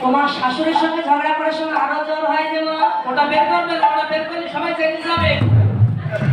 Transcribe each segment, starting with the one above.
তোমার শাশুড়ির সঙ্গে ঝগড়া করার সময় আরও জ্বর হয় যেমন ওটা বের করবে ওটা বের করলে সবাই চেঞ্জ যাবে।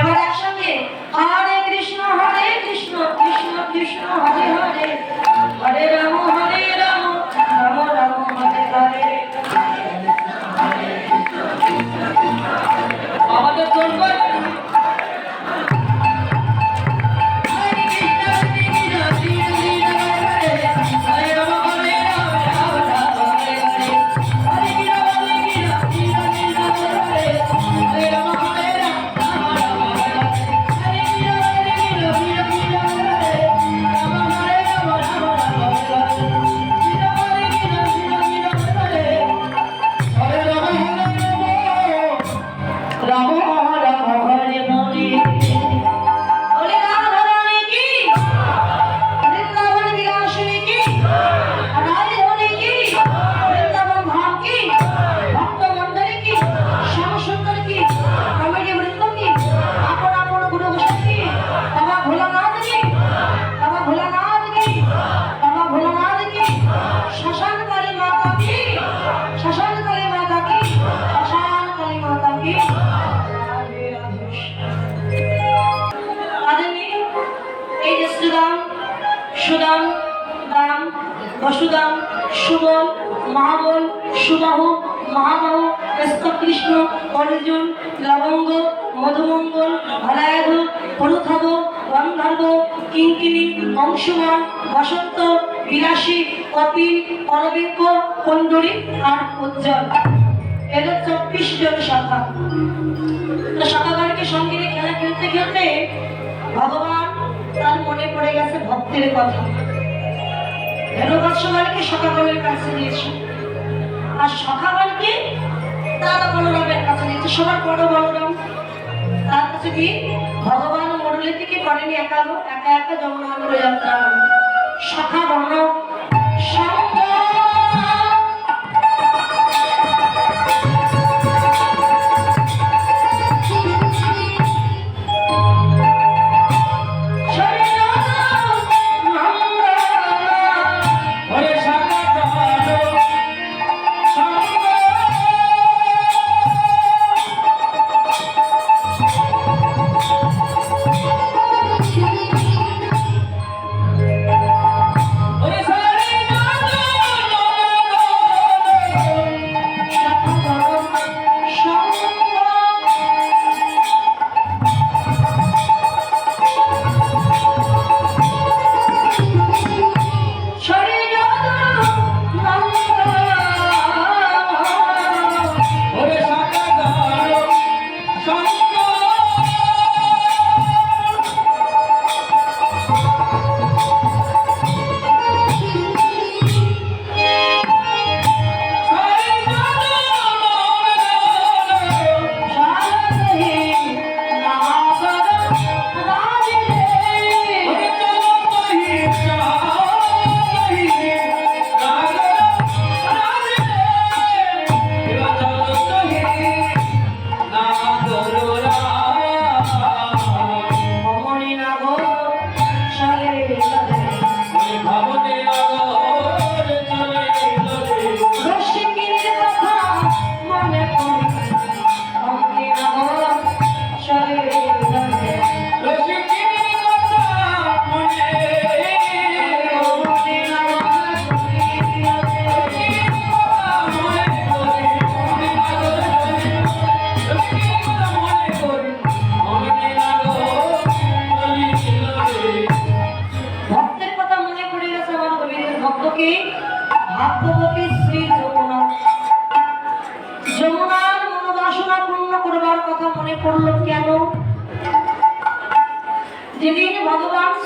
এবার একসঙ্গে সুদাম বসুদাম সুবল, মহাবল, সুবাহু, মহাবাহু কৃষ্ণ অর্জুন লবঙ্গ, মধুমঙ্গল, ভলায়ধ পরুথব গন্ধর্ব কিঙ্কিনি অংশুমান বসন্ত, বিলাসী, কপিল অরবিন্দ কুণ্ডরী আর উজ্জ্বল। এদের চব্বিশ জন শাখা শাখাগারকে সঙ্গে খেলা খেলতে খেলতে ভগবান তার মনে পড়ে গেছে ভক্তের কথা? ধনুবৎসবালকে সখাগণের কাছে নিয়েছে? আর সখাগণকে তারা বলরামের কাছে নিয়েছে? সবার বড় বলরাম তার কাছে কি? ভগবান মরলে থেকে করেনি একা একা একা যমুনা যাত্রা সখা গণ সঙ্গ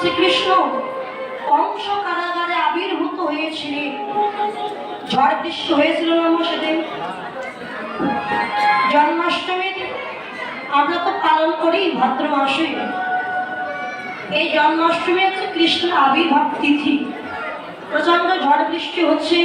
শ্রীকৃষ্ণ কংস কারাগারে আবির্ভূত হয়েছিলেন। ঝড় বৃষ্টি হয়েছিল না আমার সেদিন। জন্মাষ্টমীর আমরা তো পালন করি ভাদ্র মাসে। এই জন্মাষ্টমী হচ্ছে কৃষ্ণ আবির্ভাব তিথি। প্রচণ্ড ঝড় বৃষ্টি হচ্ছে।